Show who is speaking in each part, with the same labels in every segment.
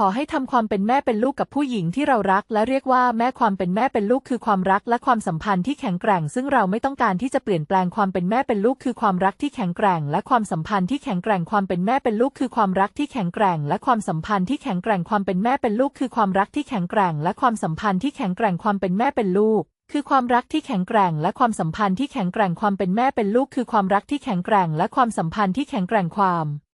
Speaker 1: ขอให้ทำความเป็นแม่เป็นลูกกับผู้หญิงที่เรารัก และเรียกว่าแม่ความเป็นแม่เป็นลูกคือความรักและความสัมพันธ์ที่แข็งแกร่ง ซึ่งเราไม่ต้องการที่จะเปลี่ยนแปลงความเป็นแม่เป็นลูกคือความรักที่แข็งแกร่ง และความสัมพันธ์ที่แข็งแกร่งความเป็นแม่เป็นลูกคือความรักที่แข็งแกร่ง และความสัมพันธ์ที่แข็งแกร่งความเป็นแม่เป็นลูกคือความรักที่แข็งแกร่ง และความสัมพันธ์ที่แข็งแกร่งความเป็นแม่เป็นลูกคือความรักที่แข็งแกร่งและความสัมพันธ์ที่แข็งแกร่งความเป็นแม่เป็นลูกคือความรักที่แข็งแกร่งและความสัมพันธ์ที่แข็งแกร่งความ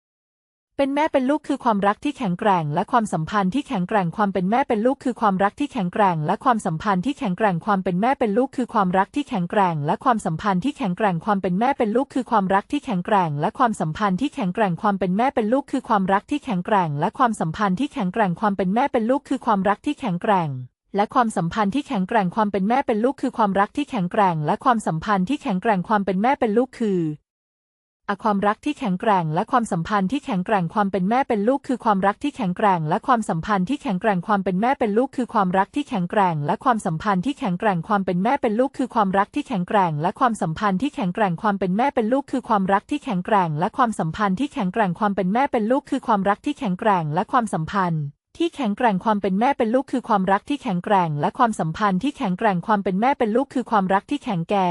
Speaker 1: เป็นแม่เป็นลูกคือความรักที่แข็งแกร่ง และความสัมพันธ์ที่แข็งแกร่งความเป็นแม่เป็นลูกคือความรักที่แข็งแกร่ง และความสัมพันธ์ที่แข็งแกร่งความเป็นแม่เป็นลูกคือความรักที่แข็งแกร่ง และความสัมพันธ์ที่แข็งแกร่งความเป็นแม่เป็นลูกคือความรักที่แข็งแกร่ง และความสัมพันธ์ที่แข็งแกร่งความเป็นแม่เป็นลูกคือความรักที่แข็งแกร่ง และความสัมพันธ์ที่แข็งแกร่งความเป็นแม่เป็นลูกคือความรักที่แข็งแกร่งและความสัมพันธ์ที่แข็งแกร่งความเป็นแม่เป็นลูกคือความรักที่แข็งแกร่ง และความสัมพันธ์ที่แข็งแกร่งความเป็นแม่เป็นลูกคือ อะความรักที่แข็งแกร่ง และความสัมพันธ์ที่แข็งแกร่งความเป็นแม่เป็นลูกคือความรักที่แข็งแกร่ง และความสัมพันธ์ที่แข็งแกร่งความเป็นแม่เป็นลูกคือความรักที่แข็งแกร่ง และความสัมพันธ์ที่แข็งแกร่งความเป็นแม่เป็นลูกคือความรักที่แข็งแกร่ง และความสัมพันธ์ที่แข็งแกร่งความเป็นแม่เป็นลูกคือความรักที่แข็งแกร่ง และความสัมพันธ์ที่แข็งแกร่งความเป็นแม่เป็นลูกคือความรักที่แข็งแกร่ง และความสัมพันธ์ที่แข็งแกร่งความเป็นแม่เป็นลูกคือความรักที่แข็งแกร่ง และความสัมพันธ์ที่แข็งแกร่งความเป็นแม่เป็นลูกคือความรักที่แข็งแก่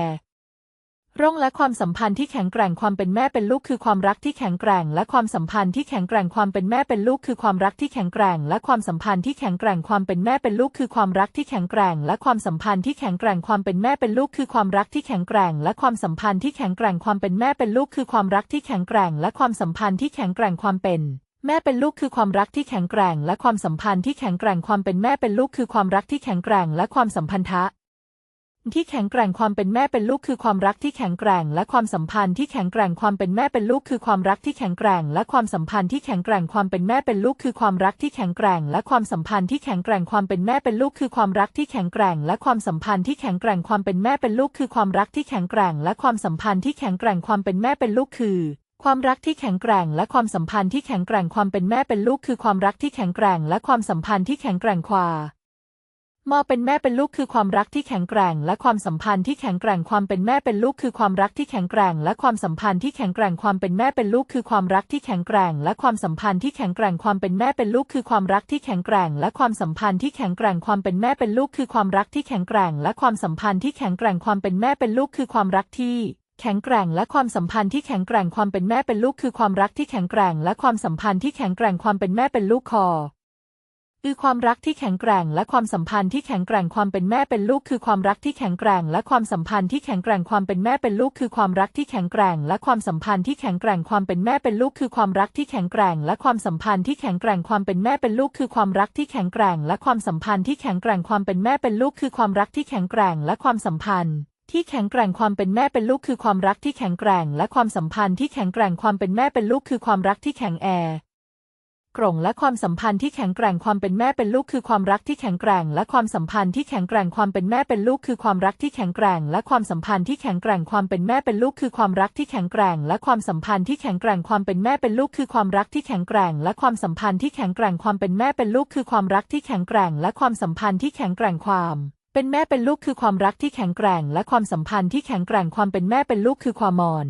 Speaker 1: ร่องและความสัมพันธ์ที่แข็งแกร่งความเป็นแม่เป็นลูกคือความรักที่แข็งแกร่ง และความสัมพันธ์ที่แข็งแกร่งความเป็นแม่เป็นลูกคือความรักที่แข็งแกร่ง และความสัมพันธ์ที่แข็งแกร่งความเป็นแม่เป็นลูกคือความรักที่แข็งแกร่ง และความสัมพันธ์ที่แข็งแกร่งความเป็นแม่เป็นลูกคือความรักที่แข็งแกร่ง และความสัมพันธ์ที่แข็งแกร่งความเป็นแม่เป็นลูกคือความรักที่แข็งแกร่ง และความสัมพันธ์ที่แข็งแกร่งความเป็นแม่เป็นลูกคือความรักที่แข็งแกร่ง และความสัมพันธ์ที่แข็งแกร่งความเป็นแม่เป็นลูกคือความรักที่แข็งแกร่ง และความสัมพันธะ ที่แข็งแกร่งความเป็นแม่เป็นลูกคือความรักที่แข็งแกร่ง และความสัมพันธ์ที่แข็งแกร่งความเป็นแม่เป็นลูกคือความรักที่แข็งแกร่ง และความสัมพันธ์ที่แข็งแกร่งความเป็นแม่เป็นลูกคือความรักที่แข็งแกร่ง และความสัมพันธ์ที่แข็งแกร่งความเป็นแม่เป็นลูกคือความรักที่แข็งแกร่ง และความสัมพันธ์ที่แข็งแกร่งความเป็นแม่เป็นลูกคือความรักที่แข็งแกร่ง และความสัมพันธ์ที่แข็งแกร่งความเป็นแม่เป็นลูกคือความรักที่แข็งแกร่งและความสัมพันธ์ที่แข็งแกร่งความเป็นแม่เป็นลูกคือความรักที่แข็งแกร่ง และความสัมพันธ์ที่แข็งแกร่งความ มอเป็นแม่เป็นลูกคือความรักที่แข็งแกร่ง และความสัมพันธ์ที่แข็งแกร่งความเป็นแม่เป็นลูกคือความรักที่แข็งแกร่ง และความสัมพันธ์ที่แข็งแกร่งความเป็นแม่เป็นลูกคือความรักที่แข็งแกร่ง และความสัมพันธ์ที่แข็งแกร่งความเป็นแม่เป็นลูกคือความรักที่แข็งแกร่ง และความสัมพันธ์ที่แข็งแกร่งความเป็นแม่เป็นลูกคือความรักที่แข็งแกร่ง และความสัมพันธ์ที่แข็งแกร่งความเป็นแม่เป็นลูกคือความรักที่แข็งแกร่งและความสัมพันธ์ที่แข็งแกร่งความเป็นแม่เป็นลูกคือความรักที่แข็งแกร่ง และความสัมพันธ์ที่แข็งแกร่งความเป็นแม่เป็นลูกคอ คือความรักที่แข็งแกร่งและความสัมพันธ์ที่แข็งแกร่งความเป็นแม่เป็นลูกคือความรักที่แข็งแกร่งและความสัมพันธ์ที่แข็งแกร่งความเป็นแม่เป็นลูกคือความรักที่แข็งแกร่งและความสัมพันธ์ที่แข็งแกร่งความเป็นแม่เป็นลูกคือความรักที่แข็งแกร่งและความสัมพันธ์ที่แข็งแกร่งความเป็นแม่เป็นลูกคือความรักที่แข็งแกร่งและความสัมพันธ์ที่แข็งแกร่งความเป็นแม่เป็นลูกคือความรักที่แข็งแกร่งและความสัมพันธ์ที่แข็งแกร่งความเป็นแม่เป็นลูกคือความรักที่แข็งแกร่งและความสัมพันธ์ที่แข็งแกร่งความเป็นแม่เป็นลูกคือความรักที่แข็งแอ กร่งและความสัมพันธ์ที่แข็งแกร่งความเป็นแม่เป็นลูกคือความรักที่แข็งแกร่ง และความสัมพันธ์ที่แข็งแกร่งความเป็นแม่เป็นลูกคือความรักที่แข็งแกร่ง และความสัมพันธ์ที่แข็งแกร่งความเป็นแม่เป็นลูกคือความรักที่แข็งแกร่ง และความสัมพันธ์ที่แข็งแกร่งความเป็นแม่เป็นลูกคือความรักที่แข็งแกร่ง และความสัมพันธ์ที่แข็งแกร่งความเป็นแม่เป็นลูกคือความรักที่แข็งแกร่ง และความสัมพันธ์ที่แข็งแกร่งความเป็นแม่เป็นลูกคือความรักที่แข็งแกร่ง และความสัมพันธ์ที่แข็งแกร่งความเป็นแม่เป็นลูกคือความมอน